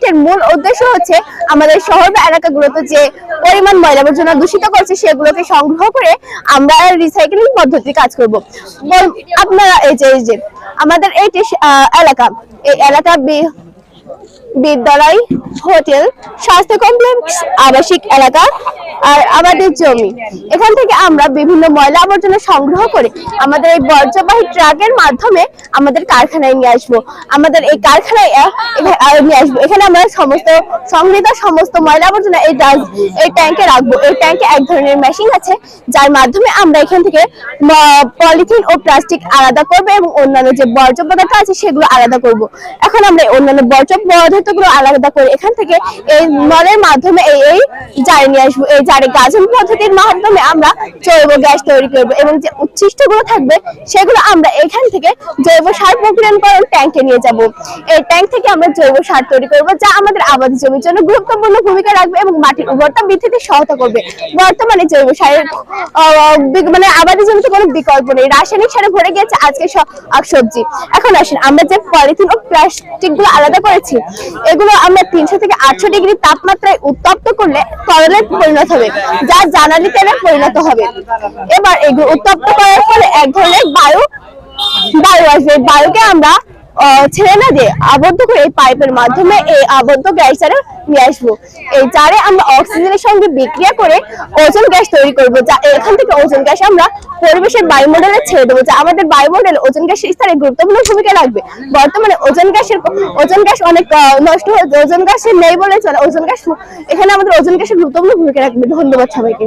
এই মূল উদ্দেশ্য হচ্ছে আমাদের শহর বা এলাকাগুলোতে যে পরিমাণ ময়লা আবর্জনা দূষিত করছে সেগুলোকে সংগ্রহ করে আমরা রিসাইকেলিং পদ্ধতি কাজ করব। আপনারা এই যে আমাদের আহ, এলাকা এই এলাকা বিদ্যালয়, হোটেল, স্বাস্থ্য কমপ্লেক্স, আবাসিক এলাকা আর আমাদের জমি। এখান থেকে আমরা বিভিন্ন ময়লা আবর্জনা সংগ্রহ করে আমাদের এই বর্জ্যবাহী ট্রাকের মাধ্যমে আমাদের কারখানায় নিয়ে আসব। আমাদের এই কারখানায় নিয়ে আসব। এখানে আমরা সমস্ত সংগৃহীত সমস্ত ময়লা আবর্জনা এই এই ট্যাঙ্কে রাখব। এই ট্যাঙ্কে এক ধরনের মেশিন আছে, যার মাধ্যমে আমরা এখান থেকে পলিথিন ও প্লাস্টিক আলাদা করব এবং অন্যান্য যে বর্জ্য পদার্থ আছে সেগুলো আলাদা করব। এখন আমরা অন্যান্য বর্জ্য পদার্থগুলো আলাদা করে এখান থেকে এই মাধ্যমে এই এই জারে নিয়ে আসব, এই জারে পদ্ধতির মাধ্যমে আমরা জৈব গ্যাস তৈরি করব এবং যে উচ্ছিষ্টগুলো থাকবে সেগুলো আমরা এখান থেকে জৈব সার প্রক্রিয়াকরণ ট্যাঙ্কে নিয়ে যাব। এই ট্যাঙ্ক থেকে আমরা জৈব সার তৈরি করব যা আমাদের আবাদি জমির জন্য গুরুত্বপূর্ণ ভূমিকা রাখবে এবং মাটির উর্বরতা বৃদ্ধিতে সহায়তা করবে। বর্তমানে জৈব সারের মানে আবাদি জমিতে কোনো বিকল্প নেই। রাসায়নিক সারে ভরে গিয়েছে আজকে সবজি। এখন আসেন আমরা যে পলিথিন ও প্লাস্টিকগুলো আলাদা করেছি এগুলো আমরা তিনশো থেকে আটশো ডিগ্রি তাপমাত্রায় উত্তপ্ত করলে তরলে পরিণত হবে, যা জ্বালানি তেলে পরিণত হবে। এবার এগুলো উত্তপ্ত করার ফলে এক ধরনের বায়ু বায়ু আসবে। বায়ুকে আমরা ছেড়ে না দিয়ে আবদ্ধ করে এই পাইপের মাধ্যমে এই আবদ্ধ গ্যাস জারে নিয়ে আসব। এই জারে আমরা অক্সিজেনের সঙ্গে বিক্রিয়া করে ওজন গ্যাস তৈরি করব, যা এখান থেকে ওজন গ্যাস আমরা পরিবেশের বায়ুমণ্ডলে ছেড়ে দেবো, যা আমাদের বায়ুমণ্ডলে ওজন গ্যাস স্তরে গুরুত্বপূর্ণ ভূমিকা রাখবে। বর্তমানে ওজন গ্যাসের ওজন গ্যাস অনেক নষ্ট হয়ে ওজন গ্যাসের নেই বলে চলে, ওজন গ্যাস এখানে আমাদের ওজন গ্যাসের গুরুত্বপূর্ণ ভূমিকা রাখবে। ধন্যবাদ সবাইকে।